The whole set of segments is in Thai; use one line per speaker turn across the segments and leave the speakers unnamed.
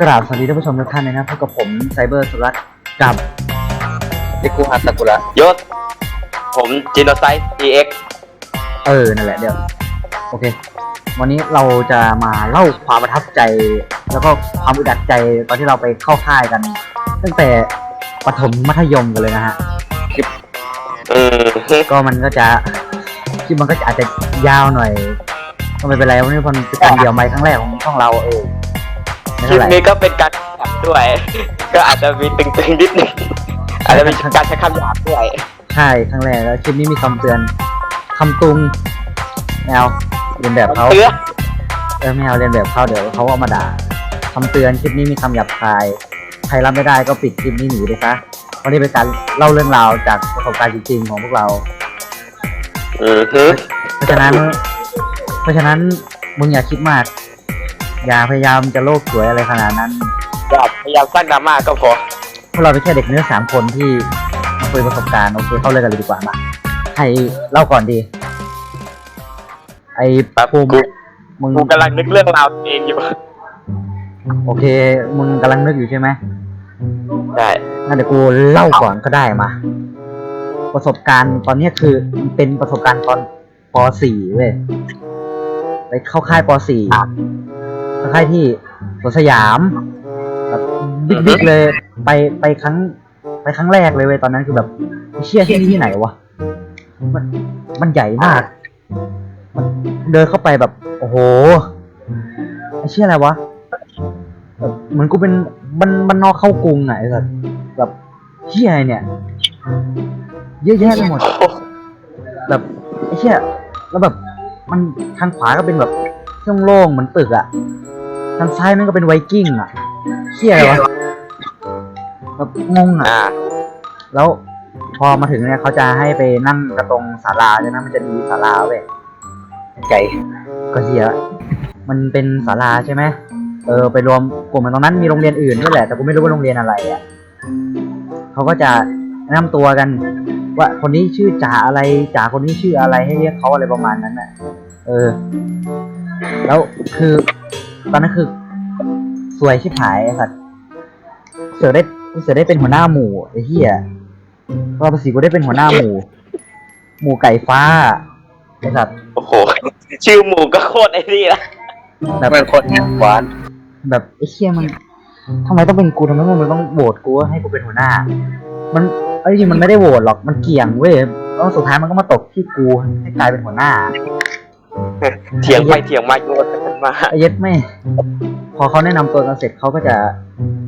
กราบสวัสดีท่านผู้ชมทุกท่านนะครับพบกับผมไซเบอร์สุรัตน์กับ
ดิกูฮัตตะกุระยศ ผมจินโนไซต์ EX
เออ นั่นแหละเดี๋ยว โอเค วันนี้เราจะมาเล่าความประทับใจ แล้วก็ความอึดอัดใจตอนที่เราไปเข้าค่ายกัน ตั้งแต่ประถมมัธยมกันเลยนะฮะ
อืม
ก็มันก็จะคลิปมันก็จะอาจจะยาวหน่อยก็ไม่เป็นไรวันนี้มันเป็นการเดี่ยวไม้ครั้งแรกของช่องเราเออไม่
คลิ
เท่า
ป
ไหร่
นี้ก็เป็นการขับด้วย ก็อาจจะมีตึงๆนิดนึงอาจจะมีการใช้คำหยาบด้วย
ใช่ครั้งแรกแล้วคลิปนี้มีคำเตือนคำตุงแนวเรียนแบบเขา
เตือ
เออไม่เอาเรียนแบบเขาเดี๋ยวเขาเอามาด่าคำเตือนคลิปนี้มีคำหยาบคาย ใครรับไม่ได้ก็ปิดคลิปนี้หนีไปซะวันนี้เป็นการเล่าเรื่องราวจากประสบการณ์จริงๆของพวกเรา
อือฮึ
เพราะฉะนั้น เพราะฉะนั้นมึงอย่าคิดมาก อย่าพยายามจะโลกสวยอะไรขนาดนั้น
อย่าพยายามสร้างดราม่าก็พอ
พวกเราเป็นแค่เด็กเนื้อสามคนที่มาคุยประสบการณ์โอเคเข้าเรื่องกันเลยดีกว่ามาใครเล่าก่อนดี ไอ้
แบบ
ภูมิ
กู
มึง
กูกำลังนึกเรื่องราวตัวเองอยู่
โอเค มึงกำลังนึกอยู่ใช่ไหม
ได้
งั้นเดี๋ยวกูเล่าก่อนก็ได้มา ประสบการณ์ตอนเนี้ยคือมันเป็นประสบการณ์ตอนป .4 เว้ยไปเข้าค่ายป .4 เข้า ค่ายที่สวนสยามแบบบิ๊กๆเลย ไปไปครั้ง ไปครั้งแรกเลยเว้ยตอนนั้นคือแบบไอ้เชี่ยที่นี่ที่ไหนวะมันมันใหญ่มาก มันเดินเข้าไปแบบ โอ้โหไอ้เชี่ยอะไรวะแบบเหมือนกูเป็นมันมันนอกเข้ากรุงอะไอ้สัสแบบเชี่ยอะไรเนี่ย เยอะแยะไปหมด แบบไอ้เชี่ยแล้วแบบมันทางขวาก็เป็นแบบช่องโล่งเหมือนตึกอะ ทางซ้ายนั่นก็เป็นไวกิ้งอะเชี่ยอะไรวะแบบงงอะ
อ่า
แล้วพอมาถึงเนี่ยเขาจะให้ไปนั่งกระตรงศาลาใช่ไหมมันจะมีศาลาเว้ย
ไก่
ก็เสียมันเป็นศาลาใช่ไหม เออ ไปรวมกลุ่มกันตรงนั้นมีโรงเรียนอื่นด้วยแหละ แต่กูไม่รู้ว่าโรงเรียนอะไรอะเขาก็จะแนะนำตัวกัน ว่าคนนี้ชื่อจ่าอะไรจ่าคนนี้ชื่ออะไรให้เรียกเขาอะไรประมาณนั้นน่ะ เออ แล้วคือ ตอนนั้นคือสวยชิบหายไอ้สัตว์เสือได้เสือได้เป็นหัวหน้าหมู่ไอ้เหี้ยรอบสีกูได้เป็นหัวหน้าหมู่ หมู่ไก่ฟ้าไอ้สัตว์
โอ้โห ชื่อหมูก็โคตรไอ้นี่ละ
แบบ
เป็นคนหวาน
แบบไอ้เชี่ยมันทำไมต้องเป็นกูทำไมมึงต้องโหวตกูให้กูเป็นหัวหน้า มันไอ้จริงมันไม่ได้โหวตหรอกมันเกี่ยงเว้ยแล้วสุดท้ายมันก็มาตกที่กูให้กลายเป็นหัวหน้า
เถียงไปเถียงมาโยนกัน มา
ไอ้เย็ดไม่ พอเขาแนะนำตัวกันเสร็จเขาก็จะ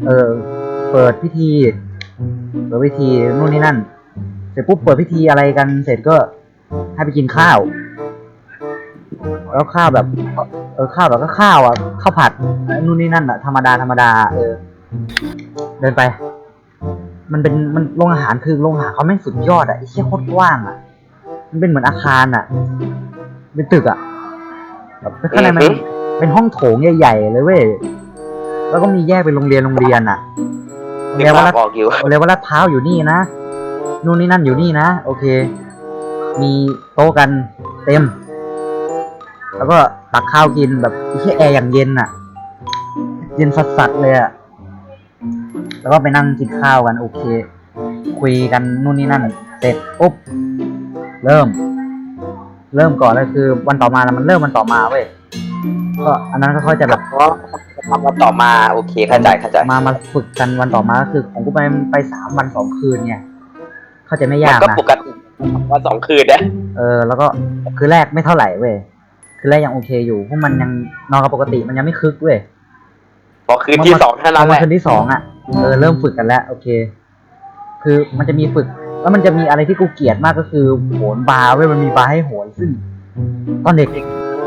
เออเปิดพิธี เปิดพิธีนู่นนี่นั่น เสร็จปุ๊บเปิดพิธีอะไรกันเสร็จก็ให้ไปกินข้าว แล้วข้าวแบบ เออข้าวแบบก็ข้าวอะข้าวผัดนู่นนี่นั่นอะธรรมดาธรรมดาเออ เดินไป มันเป็นมันโรงอาหารคือโรงอาหารเขาแม่งสุดยอดอะไอ้เชี่ยโคตรกว้างอะ มันเป็นเหมือนอาคารอะ เป็นตึกอะแบบข้างในมัน
อือฮึ
เป็นห้องโถงใหญ่ๆเลยเว้ย แล้วก็มีแยกเป็นโรงเรียนโรงเรียนอะโรง
เรี
เรี
ย
ย
ก
น
ว่า
ว่า
ออกอยู่
โรงเรียนว่าลาดพร้าวอยู่นี่นะ นู่นนี่นั่นอยู่นี่นะ โอเค มีโต๊ะกันเต็ม แล้วก็ตักข้าวกินแบบไอ้ที่แอร์อย่างเย็นอะ เย็นสัสๆเลยอะ แล้วก็ไปนั่งกินข้าวกันโอเค คุยกันนู่นนี่นั่น เสร็จปุ๊บ เริ่ม เริ่มก่อนเลยคือ วันต่อมาแล้วมันเริ่มวันต่อมาเว้ย ก็อันนั้นก็ค่อยจะแบบ
เพราะทำมาต่อมาโอเคเข้าใจเข้าใจ
มามาฝึกกันวันต่อมาก็คือของกูไปไปสามวันสองคืนเนี่ยเข้าใจไม่
มั
ยาก
นก็
นะ
ปกติว่าสองคืนนะ
เออ แล้วก็คือแรกไม่เท่าไหร่เว้ยคือแรกยังโอเคอยู่พวกมันยังนอนกับปกติมันยังไม่คึกเว้ย
พอคืนที่สองเท่า
พ
นั้
อน
แห
มา
ละ
คืนที่สองอะเออเริ่มฝึกกันแล้ว โอเค คือมันจะมีฝึก แล้วมันจะมีอะไรที่กูเกลียดมากก็คือโหนบาร์เว้ยมันมีบาร์ให้โหนซึ่ง ตอนเด็ก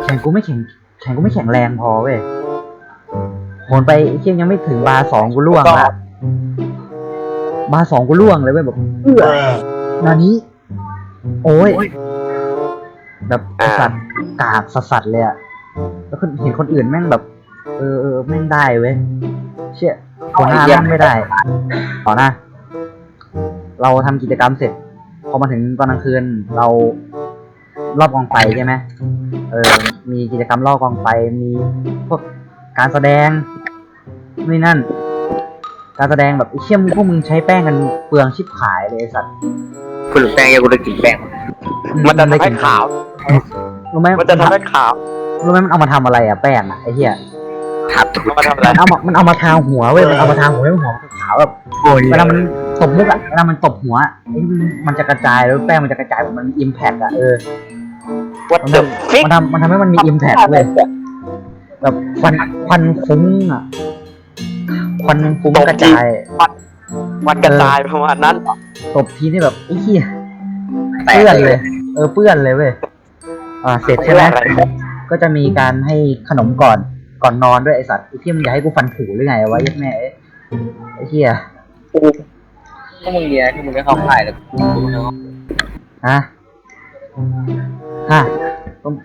แข่งกูไม่แข็ง แข่งกูไม่แข็งแรงพอเว้ยโหนไปไอ้เชี่ยยังไม่ถึงบาร์สองกูล่วงละบาร์สองกูล่วงเลยเว้ยแบบเอื้อนานี้ โอ้ย แบบไอ้สัตว์กากสัสๆเลยอะแล้วคนเห็นคนอื่นแม่งแบบ เออเออแม่งได้เว้ยเชี่ยหัวหน้าแม่งไม่ได้ต่อนะเราทำกิจกรรมเสร็จ พอมาถึงตอนกลางคืนเรารอบกองไฟใช่ไหม เออมีกิจกรรมรอบกองไฟมีพวกการแสดงนี่นั่น การแสดงแบบไอ้เชี่ยมพวกมึงใช้แป้งกันเปลืองชิบหายเลยไอ้สัตว์
คุณแป้งยังกูได้กินแป้ง
มันจะทำให้ขาว
รู้ไหม
มันจะทำให้ขาว
รู้ไหมมันเอามาทำอะไรอะแป้งอะไอ้เหี้ย
ทับถูก
มันมาทำอะไร
มันเอามามันเอามาทาหัวเว้ยมันเอามาทาหัวให้หัวมันขาวแบบ
โอ้ย
เวลามันตบมุกอะเวลามันตบหัวอะไอ้มันมันจะกระจายแล้วแป้งมันจะกระจายแบบมันอิมแพกอะเออ
วัด
มัน
เด
ท
อะฟิกำ
มันทำมันทำให้มันมีอิมแพกเลยแบบควันควันฟุ้งอะควันฟุ้งกระจาย
วันกระจายประมาณนั้น
ตบทีนี่แบบไอ้เหี้ย
แตก
เปื้อน
เล
เลยยเออเปื้อนเลยเว้ยอ่าเสร็จใช่ไหมก็จะมีการให้ขนมก่อนก่อนนอนด้วยไอสัตว์ไอ้ที่มึงอยากให้กูฟันผุหรือไงวะยัดแม่เอ้ยไอ้เหี้ย
ก็มึงเนี้ยที่มึงก็เข้าค่ายแล้ว
ฮะ ฮะ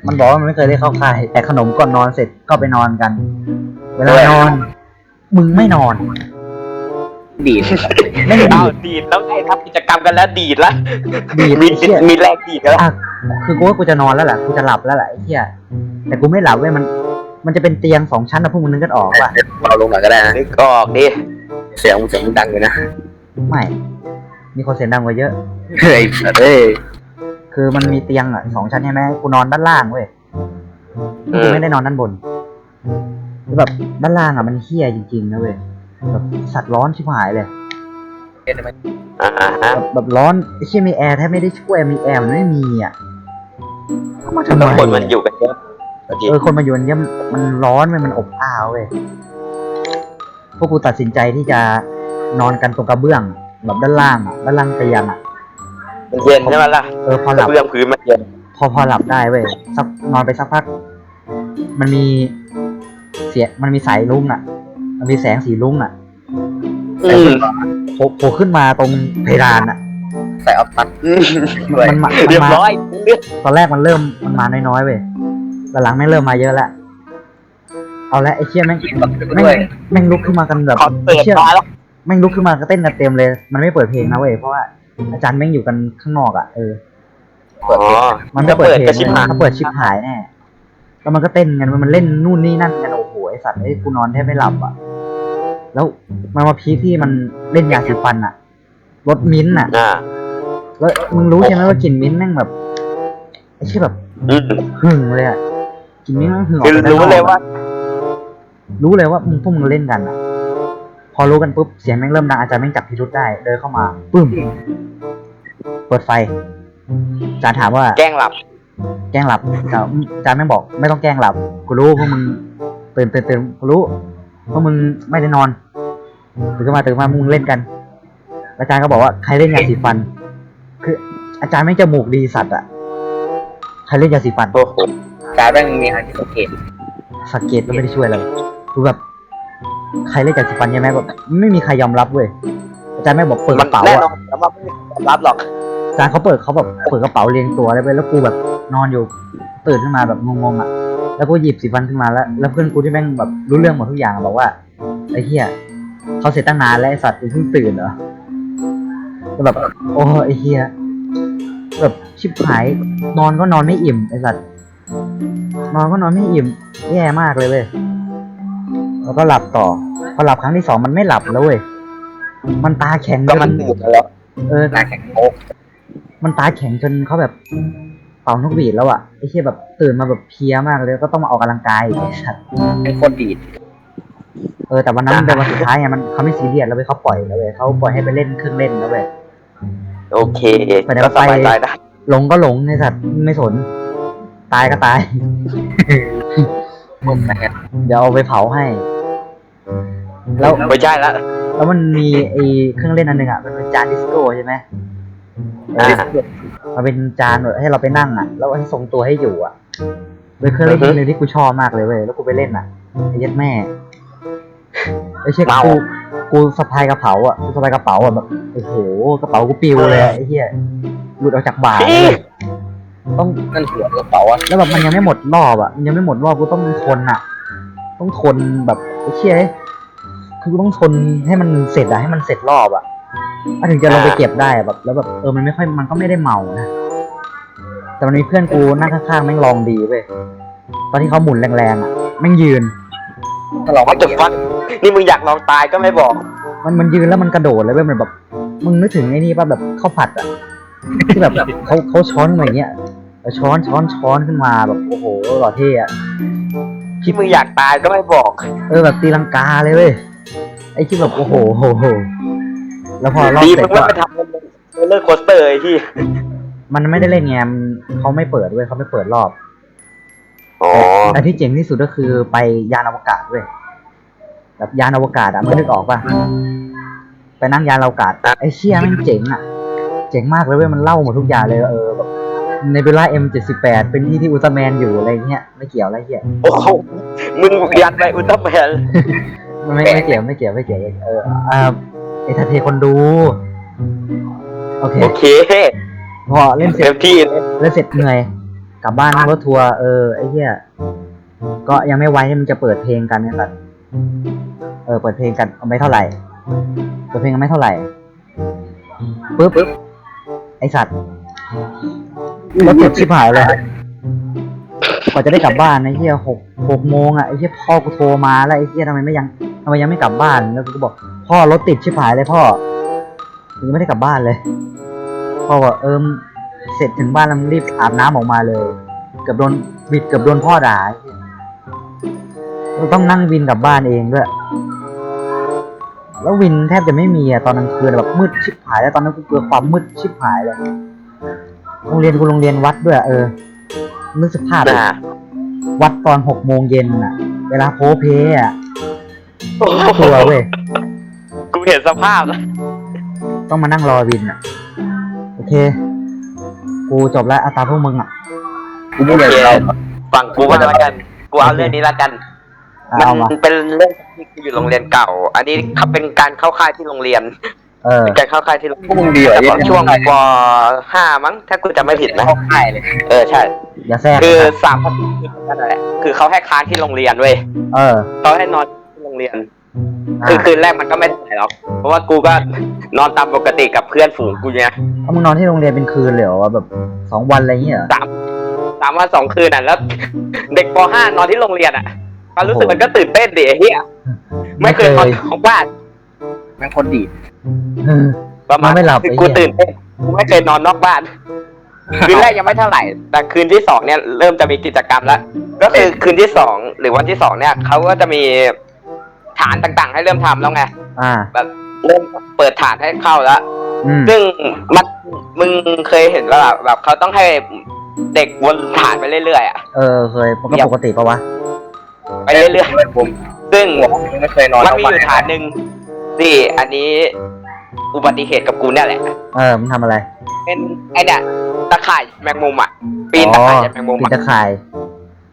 มันบอกว่ามันไม่เคยได้เข้าค่าย แต่ขนมก่อนนอนเสร็จก็ไปนอนกัน เวลานอน มึงไม่นอน
ดีด
ไม่ได้
เอา
ดีด
ดีดแล้วไงทำกิจกรรมกันแล้วดีดแล้ว
ดีด
มี
ไอ้เหี้ย
มีแรงดีดกันแล้ว
อะคือกูว่ากูจะนอนแล้วแหละกูจะหลับแล้วแหละไอ้เหี้ยแต่กูไม่หลับเว้ยมัน มันจะเป็นเตียงสองชั้นนะพวกมึงนึกกันออกป่ะ
เราลงหน่อยก็ได้นะ
นึกออกดิ
เสียงมึงเสียงมึงดังเลยนะ
ไม่ มีคนเสียงดังกว่าเยอะ
เฮ้ยเอ้ย
คือมันมีเตียงอะสองชั้นใช่ไหมกูนอนด้านล่างเว้ย
อื
กู
ม
ไม่ได้นอนด้านบนคือแบบด้านล่างอะมันเฮี้ยจริงๆนะเว้ยแบบสัตว์ร้อนชิบหายเลย
อ่าฮะ
แบบแบบร้อนไอ้เชี่ยมีแอร์แทบไม่ได้ช่วยมีแอร์มันไม่มีอะเข้ามาทำไม
แล้วคนมันอยู่กันเยอะโอเค
เออคนมาอยู่เนี่ยมันร้อนเว้ยมันอบอ้าวเว้ยพวกกูตัดสินใจที่จะนอนกันตรงกระเบื้องแบบด้านล่างอะด้านล่างเตียงอะ
มันเย็นใช่ไหมล่ะ
เออพอกห
ระ
ลับ
เบื้องพื้นมันเย็น
พอพอหลับได้เว้ยสักนอนไปสักพัก มันมีเสียมันมีสายลุงอะ มันมีแสงสีลุงอะ
อืม
โผล่โผล่ขึ้นมาตรงเพดานอะ
ใส่ออฟตัด
อืม
ด้วย
มันมา
เรียบ
มัน
ร้
มา
อย
ตอนแรกมันเริ่มมันมาน้อยๆเว้ยหลังๆไม่งเริ่มมาเยอะแล้วเอาละไอ้เชี่ยแม่งแม่ง
ด้วย
แม่งลุกขึ้นมากันแบบ
คอนเสิร์ต
เชี่ย
มาแล้ว
แม่งลุกขึ้นมาก็เต้นกันเต็มเลย มันไม่เปิดเพลงนะเว้ยเพราะว่า อาจารย์แม่งอยู่กันข้างนอกอะเออ
อ๋อ
มันไม่เปิดเพลง
กระชิบหาย
เขาเปิดชิปหายแน่แล้วมันก็เต้นกันมันเล่นนู่นนี่นั่นกันโอ้โหไอสัตว์ไอ้ยกูนอนแทบไม่หลับอะ แล้วมันมาพีคที่มันเล่นยาสีฟันอะรสมิ้นท์อะ
อ่า
แล้วมึงรู้ใช่ไหมว่ากลิ่นมิ้นท์แม่งแบบไอ้เชี่ยแบบ
อืม
หึงเลยอะกลิ่นมิ้นท์แม่งหึงออก
คือ
ไปด้าน
รู้
นอก
เลยว่า
รู้เลยว่ามึงพวกมึงเล่นกันอะ พอรู้กันปุ๊บเสียงแม่งเริ่มดังอาจารย์แม่งจับพิรุษได้เดินเข้ามาปึ้มเปิดไฟอาจารย์ถามว่า
แกล้งหลับ
แกล้งหลับแต่อาจารย์แม่งบอก ไม่ต้องแกล้งหลับกูรู้พวกมึงตื่นตื่นตื่นกูรู้พวกมึงไม่ได้นอนตื่นขึ้นมาตื่นมามึงเล่นกัน อาจารย์ก็บอกว่าใครเล่นยาสีฟัน คือ อาจารย์แม่งจมูกดีสัตว์อะใครเล่นยาสีฟัน
โอ้โห
การแม่งมีทางที่สังเกต
สังเกตก็ไม่ได้ช่วยเลยคือแบบ ใครเล่นยาสีฟันใช่ไหมแบบไม่มีใครยอมรับเว้ยอาจารย์แม่งบอกเปิด
มั
ก
น
ระเป๋า
แน่นอ
อะ
นแล้วมันไม่มีคนรับหรอก
อาจารย์เขาเปิดเขาแบบเปิดกระเป๋าเรียงตัวเลยเว้ยแล้วกูแบบนอนอยู่ตื่นขึ้นมาแบบงงๆอะแล้วกูหยิบสีฟันขึ้นมาแล้ว แล้วเพื่อนกูที่แม่งแบบรู้เรื่องหมดทุกอย่างบอกว่าไอ้เหี้ยเขาเสร็จตั้งนานแล้วไอ้สัตว์กูเพิ่งตื่นเหรอแล้วแบบโอ้ไอ้เหี้ยแบบชิบหายนอนก็นอนไม่อิ่มไอ้สัตว์นอนก็นอนไม่อิ่มแย่มากเลยเว้ย แล้วก็หลับต่อ พอหลับครั้งที่สองมันไม่หลับแล้วเว้ย มันตาแข็ง
ก็
จ
มัน
น
ตื่นแล้ว
เออ
หน้าแข็งโป๊ก
มันตาแข็งจนเขาแบบเป่านกหวีดแล้วอะไอ้เชี่ยแบบตื่นมาแบบเพลียมากเลยก็ต้องมาออกกำลังกายอีกไอ้สัตว์
เป็นโคตรดีด
เออแต่วันนั้นเป็นวันสุดท้ายไงมันเขาไม่ซีเรียสแล้วเว้ยเขาปล่อยแล้วเว้ยเขาปล่อยให้ไปเล่นเครื่องเล่นแล้วเว้ย
โอเค
ไปไหน
ก็สบาย
ไป
ใจได้
หลงก็หลงไอ้สัตว์ไม่สน ตายก็ตาย
ผมนะฮะ
เดี๋ยวเอาไปเผาให้ แล้ว
ไม่ใช่ละ
แล้วมันมีไอ้เครื่องเล่นอันหนึ่งอะมันเป็นจานดิสโก้ใช่ไหมเอ
อ่า
อมันเป็นจานแบบให้เราไปนั่งอะแล้วให้ทรงตัวให้อยู่อะเป็นเครื่องเล่นที่หนึ่งที่กูชอบมากเลยเว้ยแล้วกูไปเล่นอะไอ้เหี้ยัดแม่ไอ้เชี่ย
เมา
กูกูสะพายกระเป๋าอะกูสะพายกระเป๋าอะแบบโอ้โหกระเป๋ากูปิวเลยอะไอ้เหี้ยหลุดออกจากบ่าเลยเว้ย ต้อง
นั่นหัวกระเป๋าอะ
แล้วแบบมันยังไม่หมดรอบอะมันยังไม่หมดรอบกูต้องทนอะ ต้องทนแบบไอ้เชี่ยคือกูต้องทนให้มันเสร็จอะให้มันเสร็จรอบอะมันถึงจะลงไปเก็บได้อะแบบ แล้วแบบเออมันไม่ค่อยมันก็ไม่ได้เมานะแต่มันมีเพื่อนกูนั่งข้างๆแม่งลองดีเว้ยตอนที่เขาหมุนแรงๆอะแม่งยืน
ถ้าเรา
วั
ไม่
ดจะฟันนี่มึงอยากลองตายก็ไม่บอก
มันมันยืนแล้วมันกระโดดเลยเว้ยมันแบบมึงนึกถึงไอ้นี่ป่ะแบบข้าวผัดอะที่แบบเขาเขาช้อนมาอย่างเงี้ย แล้วช้อนช้อนช้อนขึ้นมาแบบโอ้โหหล่อเท่อะ
ที่มึงอยากตายก็ไม่บอก
เออแบบตีลังกาเลยเว้ยไอ้ที่แบบโอ้โหโหโหแล้วพอรอบ
ดี
เสร็
มึ
จ
งไม่
ก็
ไปทำเป็นเลอร์โคสเตอร์ไอ้ที่
มันไม่ได้เล่นไงมันเขาไม่เปิดเว้ยเขาไม่เปิดรอบ
อ๋อ
แต่ที่เจ๋งที่สุดก็คือไปยานอวกาศเว้ยแบบยานอวกาศอะไม่นึกออกป่ะไปนั่งยานอวกาศไอ้เชี่ยแมันเจ๋งอะเจ๋งมากเลยเว้ยมันเล่าหมดทุกอย่างเลยเออแบบ ในเวลา M78 เป็นที่ที่อุลตร้าแมนอยู่อะไรเงี้ยไม่เกี่ยวอะไรเงี้ย
โอ้โหมึงยันไปอุลตร้าแมน
ไม่ไม่เกี่ยวไม่เกี่ยวไม่เกี่ยวเอออ่าเอทาเทคนดู โอเค
โอเค
พอเล่นเสร็
เต็
จ
มที่เลย
เล่นเสร็จเหนื่อยกลับบ้านนั่งรถทัวร์เออไอ้เหี้ยก็ยังไม่ไว้มันจะเปิดเพลงกันเนี่ยสัตว์เออเปิดเพลงกันเอาไม่เท่าไหร่เปิดเพลงกันไม่เท่าไหร่ปุ๊บไอสัตว์ รถติดชิบหายเลยกว่าจะได้กลับบ้านไอ้เหี้ยหกหกโมงอะไอ้เหี้ยพ่อกูโทรมาแล้วไอ้เหี้ยทำไมไม่ยังทำไมยังไม่กลับบ้านแล้วกูก็บอก พ่อรถติดชิบหายเลยพ่อยังไม่ได้กลับบ้านเลยพ่อบอกเอิมเสร็จถึงบ้านแล้วมึงรีบอาบน้ำออกมาเลย เกือบโดนบิดเกือบโดนพ่อด่าเหี้ยเราต้องนั่งวินกลับบ้านเองด้วยแล้ววินแทบจะไม่มีอะตอนกลางคืนแบบมืดชิบหายแล้วตอนนั้นกูกลัวความมืดชิบหายเลย โรงเรียนกูโรงเรียนวัดด้วย เออนึกสภาพดิ
อ่า
วัดตอนหกโมงเย็นน่ะเวลาโพลเพลอะน่ากลัวเว้ย
กูเห็นสภาพแล้ว
ต้องมานั่งรอวินอะโอเค กูจบแล้วอาตาพวกมึงอะ
กูไม่อยากเรา
ฝั่งกูว่าแล้วกัน กูเอาเรื่องนี้แล้วกัน
อะเอามา
มันเป็นเรื่องที่กูอยู่โรงเรียนเก่า อันนี้เขาเป็นการเข้าค่ายที่โรงเรียน
เออ
เป็นการเข้าค่ายที่โรง
พวกมึงดีเหรอ
แต่
เหี้
ก่อนช่วงปห้ามั้ง ถ้ากูจำไม่ผิดนะ
เข้าค่ายเลย
เออใช่
อย่าแทรก
คือ
นะ
สามพันนั่นแหละ คือเขาให้ค้างที่โรงเรียนเว้ย
เออ
เขาให้นอนที่โรงเรียน
อะ
คือคืนแรกมันก็ไม่เท่าไหร่หรอกเพราะว่ากูก็นอนตามปกติกับเพื่อนฝูงกูเนี่ย
เอามึงนอนที่โรงเรียนเป็นคืนเลยเหรอวะแบบสองวันอะไรอย่างเงี้ยเหรอ
สามสามวันสองคืนอะแล้ว เด็กปห้านอนที่โรงเรียนอะความรู้สึกมันก็ตื่นเต้นดิไอ้เฮียไม่เคยนอนของบ้าน
แม่งคนดีด
เออ
ประมาณ
นอนไม่หลับ
คือ
ไอ้
กู
เหี้ย
ตื่นเต้นกูไม่เคยนอนนอกบ้าน คืนแรกยังไม่เท่าไหร่ แต่คืนที่สองเนี่ยเริ่มจะมีกิจกรรมแล้ว ก็คือคืนที่สองหรือวันที่สองเนี่ยเขาก็จะมีฐานต่างๆ ให้เริ่มทำแล้วไง
อ่า
แบบเริ่มเปิดฐานให้เข้าแล้ว
อืม
ซึ่งมันมึงเคยเห็นว่าแบบแบบเขาต้องให้เด็กวนฐานไปเรื่อยๆอะ
เออเคยมันก็ปกติปะวะ
ไปเรื่อย
ๆ ผม
ๆซึ่ง
หัวมึงไม่เคยนอน
มันมีอยู่ฐานหนึ่ง ที่อันนี้อุบัติเหตุกับกูเนี่ยแหละ
เออมันทำอะไร
เป็นไอเนี่ยตะข่ายแมงมุมอะ ปีนตะข่ายจากแมงมุม
ปีน
อะ
ตะข่าย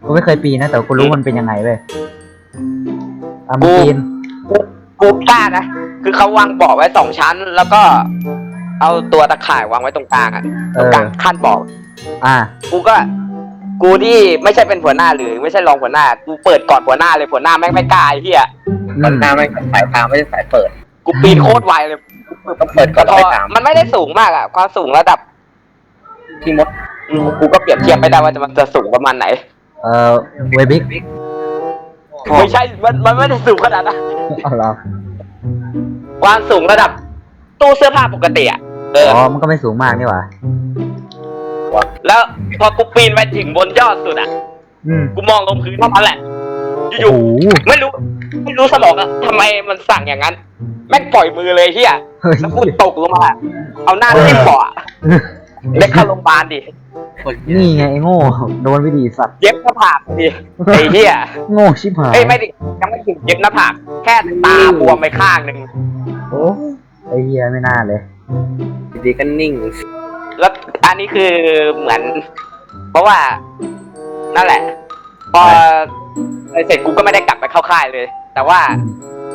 กูไม่เคยปีนนะแต่กูรู้มันเป็นยังไงเว้ยอะมึง
กู
ปีน
กูกล้านะ คือเขาวางเบาะไว้สองชั้น แล้วก็ เอาตัวตะข่ายวางไว้ตรงกลางอะ
เอ
ตรง
อก
ลางขั้นเบาะ
อ่า
กูก็ กูที่ไม่ใช่เป็นหัวหน้าหรือไม่ใช่รองหัวหน้า กูเปิดก่อนหัวหน้าเลยหัวหน้าแม่งไม่กล้าไอ้เหี้ย
อื
มัน
ม
หน้าไม่งสายตามไม่ใช่สายเปิด
กูปีนโคตรไวเลย
ต้องเปิดก่อน
พ
แล้ว
อ
ไปตาม
มันไม่ได้สูงมากอะความสูงระดับ
ที่มด
อืมกูก็เปรียบเทียบไม่ได้ว่าจะมันจะสูงประมาณไหน
เออเวบิก
ไม่ใช่มันมันไม่ได้สูงขนาดนั้น
อ๋อเหรอ
ความสูงระดับ ตู้เสื้อผ้าปกติอะเออ
อ๋อ มันก็ไม่สูงมากนี่หว่า
แล้วพอกูปีนไปถึงบนยอดสุดอะ
อืม
กูมองลงพื้นเท่านั้นแหละ อ
โอ้
ยู่
โห
ๆไม่รู้ ไม่รู้สมองอะทำไมมันสั่งอย่างนั้น แม่งปล่อยมือเลยเฮีย
เฮ้ย
แล้วกูตกลงมา เอาหน้าทิ่มเบาะอะเด็กเข้าโรงพยาบาลดิ
นี่ไงไอ้โง่โดนวิดีสัตว์
เย็บหน้าผากดิไอ้เฮีย
โง่ชิบหาย
เอ้ยไม่ดิยังไม่ถึงเย็บหน้าผากแค่ตาบวมไปข้างหนึ่ง
โอ้ไอ้เฮียไม่น่าเลย
ดีก็นิ่ง
แล้วอันนี้คือเหมือน เพราะว่า นั่นแหละ พอเสร็จกูก็ไม่ได้กลับไปเข้าค่ายเลย แต่ว่า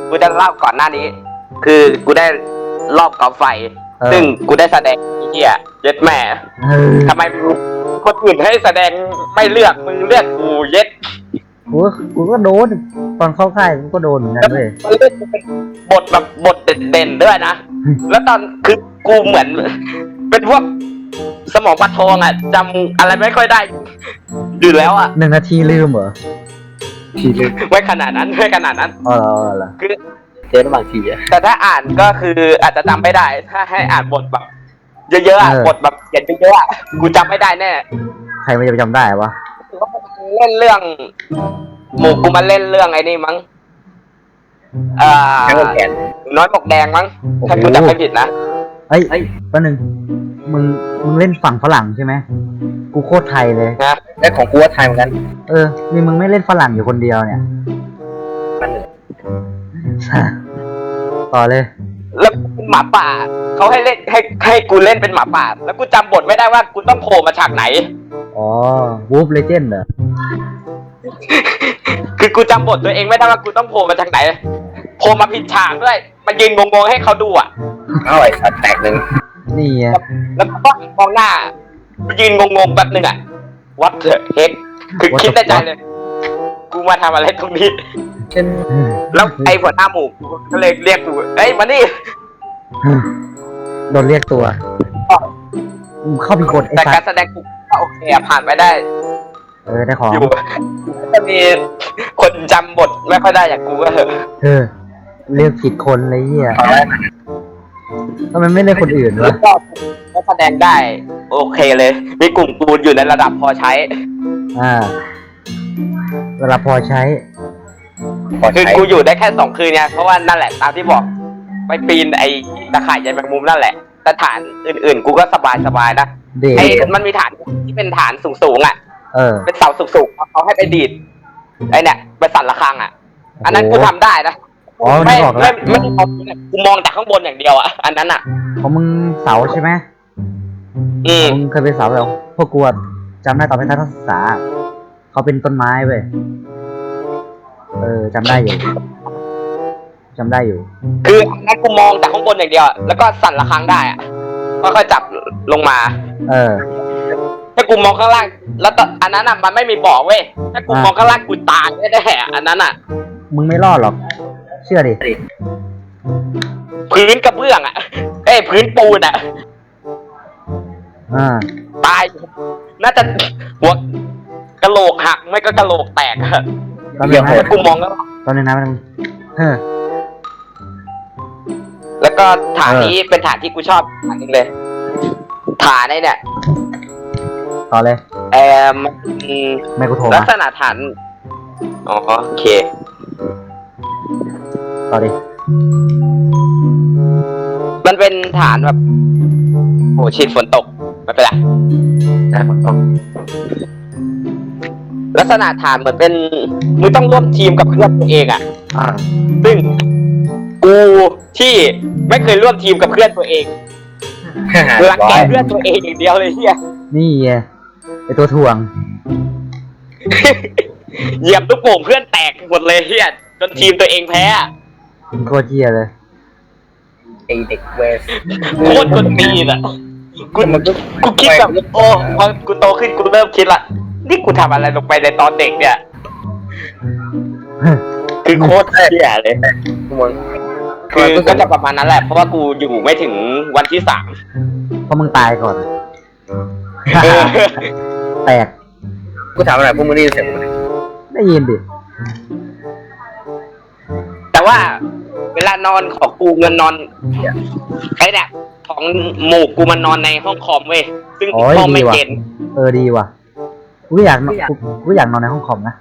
กูจะเล่าก่อนหน้านี้ คือกูได้รอบกอล์ฟไฟ
เออ
ซึ่งกูได้แสดงไอ้เหี้ยเย็ดแหม่
เออ
ทำไมมึงคนอื่นให้แสดงไม่เลือกมึงเลือกกูเย็ด
กูก็กูก็โดน ตอนเข้าค่ายกูก็โดนเหมือนกันเว้ย
มันเลือกกูเป็นบทแบบบทเด่นๆด้วยนะ แล้วตอนคือกูเหมือน เป็นพวกสมองปลาทองอะจำอะไรไม่ค่อยได้อยู่แล้วอะ
หนึ่งนาทีลืมเหรอ
ทีนึง
ไม่ขนาดนั้นไม่ขนาดนั้น
อ๋อเหรออ๋อเหรอ
คือ
เจอบางทีอะ
แต่ถ้าอ่านก็คืออาจจะจำไม่ได้ ถ้าให้อ่านบทแบบเยอะๆอะบทแบบเขียนเยอะๆอะกูจำไม่ได้แน่
ใครมันจะไปจำได้วะ
เล่นเรื่อง หมู่กูมาเล่นเรื่องไอ้นี่มั้งเอ่อ
แค่คนแขน
น้อยปกแดงมั้ง
โอ้
ถ้า
โห
กูจำไม่ผิดนะ
เอ้ย
เฮ้ย
แป๊บนึงมึงมึงเล่นฝั่งฝรั่งใช่ไหมกูโคตรไทยเลย
นะ
และของกูว่าไทยเหมือนกัน
เออนี่มึงไม่เล่นฝรั่งอยู่คนเดียวเนี่ย
มันเหนื่อย
ต่อเลย
แล้วกูเป็นหมาป่าเขาให้เล่นให้ให้กูเล่นเป็นหมาป่า แล้วกูจำบทไม่ได้ว่ากูต้องโผล่มาฉากไหน
อ๋อวูฟเลเจนด์เหรอ
คือกูจำบทตัวเองไม่ได้ว่ากูต้องโผล่มาจากไหนโผล่มาผิดฉากด้วยมายืนงงๆให้เขาดูอะ
เอาไอ้สัตว์แตกหนึ่ง
นี่ไง
แล้วก็มองหน้ามายืนงงๆแบบหนึ่งอะวัดเถอะเฮกคือ
What the
คิดในใจเลย กูมาทำอะไรตรงนี้
เช่น
แล้วไอ้หัวหน้าหมู่กูก็เลยเรียกกูเอ้ยมานี่
โดนเรียกตัวมึงเข้าผิดกฎไอ้
แต่
สั
การ
ส
แสดงกูก็โอเคอะผ่านไปได้
เออได้ของ
อยู่จะมีคนจำบทไม่ค่อยได้อย่างกูก็เถอะ
เออเรียกผิดคนเลยเหี้ย
เอาไว้
ทำไมไม่เรียกคนอื่น
แล้วะวก็ก็แสดงได้ โอเคเลย มีกลุ่มกูอยู่ในระดับพอใช้
อ่าเวลาพอใช้
ขอ
คือ
ใช้
กูอยู่ได้แค่สองคืนไงเพราะว่านั่นแหละตามที่บอก ไปปีนไอ้ตะข่ายใยแมงมุมนั่นแหละแต่ฐานอื่นๆ กูก็สบายสบายๆนะ
เด็ก
ไอ้มันมีฐานที่เป็นฐานสูงๆอะ
เออ
เป็นเสาสูงๆเขาให้ไปดีดไอ้เนี่ยไปสั่นระฆังอะ อันนั้นกูทำได้นะ
อ๋อนึ
ไม่
กออก
ไม่
แล้ว
ไม่ได้มองเนี่ยกูมองจากข้างบนอย่างเดียวอะอันนั้นอะ
ของมึงเสาใช่ไหม
อืม
มึงเคยเป็นเสาแล้วพวกกูอะจำได้ตอนเป็นทัศนศึกษา เขาเป็นต้นไม้เว้ย เออจำได้อยู่จำได้อยู่
คืออันนั้นกูมองจากข้างบนอย่างเดียวอะแล้วก็สั่นระฆังได้อะค่อยๆจับลงมา
เออ
ถ้ากูมองข้างล่าง แล้วตอนอันนั้นอะมันไม่มีบอกเว้ย ถ้ากู
อะ
มองข้างล่างกูตายแน่ๆอะอันนั้นอะ
มึงไม่รอดหรอก เชื่อดิ
พื้นกระเบื้องอะ เอ้ยพื้นปูนอะ
อ่า
ตาย น่าจะหัวกะโหลกหักไม่ก็กะโหลกแตกอะ
ตอนนึงนะ
ถ้ากูมองแล้ว
ตอนนึงนะมันเออ
แล้วก็ฐาน
เออ
นี้เป็นฐานที่กูชอบฐานหนึงเลย ฐานไอ้เนี่ย
ต่อเลย
เออมัน
ไม่กูโทร
ลั
มาก
ษณะฐานอ๋อโอเค
ต่อดิ
มันเป็นฐานแบบโอ้ชิดฝนตกไม่เป็นไร
ใช่ผมต้อง
ลักษณะฐานเหมือนเป็นมึงต้องร่วมทีมกับเพื่อนตัวเองอะ
อ่า
ซึ่งกูที่ไม่เคยร่วมทีมกับเพื่อนตัวเองรังแกเพื่อนตัวเองอย่างเดียวเลยเฮีย
นี่ไงไอตัวถ่วง
เหยียบลูกโป่งเพื่อนแตกหมดเลยเฮียจนทีมตัวเองแพ้อะ
มึงโคตรเจียเลย
ไอเด็กเวส
โคตรกวนตีนอะกู
มันก็
กูคิดแบบโอ้พอกูโตขึ้นกูเริ่มคิดละ นี่กูทำอะไรลงไปในตอนเด็กเนี่ย คือโคตรเฮียเลย
มึง
คือก็จะประมาณนั้นแหละ เพราะว่ากูอยู่ไม่ถึงวันที่สาม
เพราะมึงตายก่อน
เออ
แตก
กูถามอะไรพวกมึงได้ยินเสียงกูไหม
ได้ยินดิ
แต่ว่าเวลานอนของกูเงินนอนไอ้เนี่ยของหมู่กูมันนอนในห้องคอมเว้ย ซึ่ง
โอ้ย
ห้องไม่
ดีว่ะ
เย็น
เออดีว่ะ กูก็อยากนอนกูกูอยากนอนในห้องคอมนะ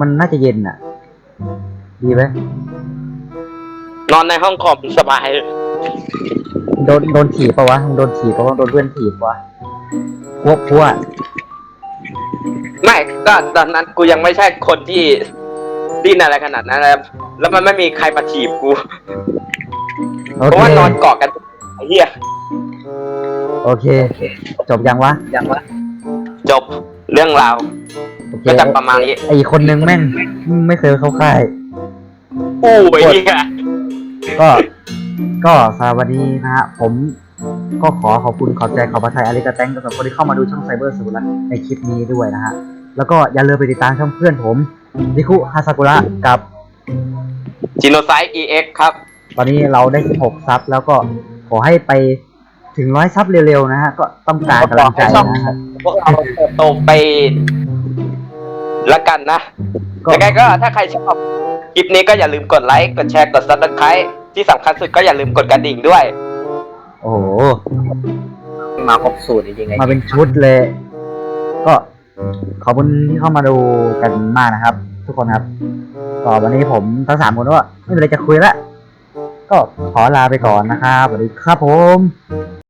มันน่าจะเย็นอะ ดีไหม
นอนในห้องคอมสบาย
โดนโดนถีบปะวะมึงโดนถีบปะวะโดนเพื่อนถีบปะวะพวกพวก
ไม่ก็ตอนนั้นกูยังไม่ใช่คนที่ดิ้นอะไรขนาดนั้นแล้วแล้วมันไม่มีใครมาถีบกู
โอ
เพราะ
เค
ว่านอนเกาะกันไอ้เหี้ย
โอเค จบยังวะ
ยังวะ
จบเรื่องราว
โอเค
ก็จะประมาณนี้
ไออีกคนนึงแม่งไม่เคยเข้าค่าย
อู้ไอ้เหี้ย
ก็ ก็สวัสดีนะฮะผมก็ขอขอบคุณขอบใจขอบพระทัยอาริกาแตงสำหรับคนที่เข้ามาดูช่องไซเบอร์สุรัตในคลิปนี้ด้วยนะฮะ แล้วก็อย่าลืมไปติดตามช่องเพื่อนผมนิคุฮาซากุระกับ
จิโนไซด์ EX ครับ
ตอนนี้เราได้ 16 ซับแล้วก็ขอให้ไป ถึงร้อยซับเร็วๆนะฮะ ก็ต้องการกำลังใจนะฮะ
พวกเราเติบโตไปละกันนะ
ก็
ยังไงก็ถ้าใครชอบคลิปนี้ก็อย่าลืมกดไลค์ กดแชร์ กด subscribe ที่สำคัญสุดก็อย่าลืมกดกระดิ่งด้วย
โอ้โห
มาครบสูตรจริงๆไง
มาเป็นชุดเลย ก็ขอบคุณที่เข้ามาดูกันมากนะครับ ทุกคนครับก็วันนี้ผมทั้งสามคนก็ไม่มีอะไรจะคุยละก็ขอลาไปก่อนนะครับสวัสดีครับผม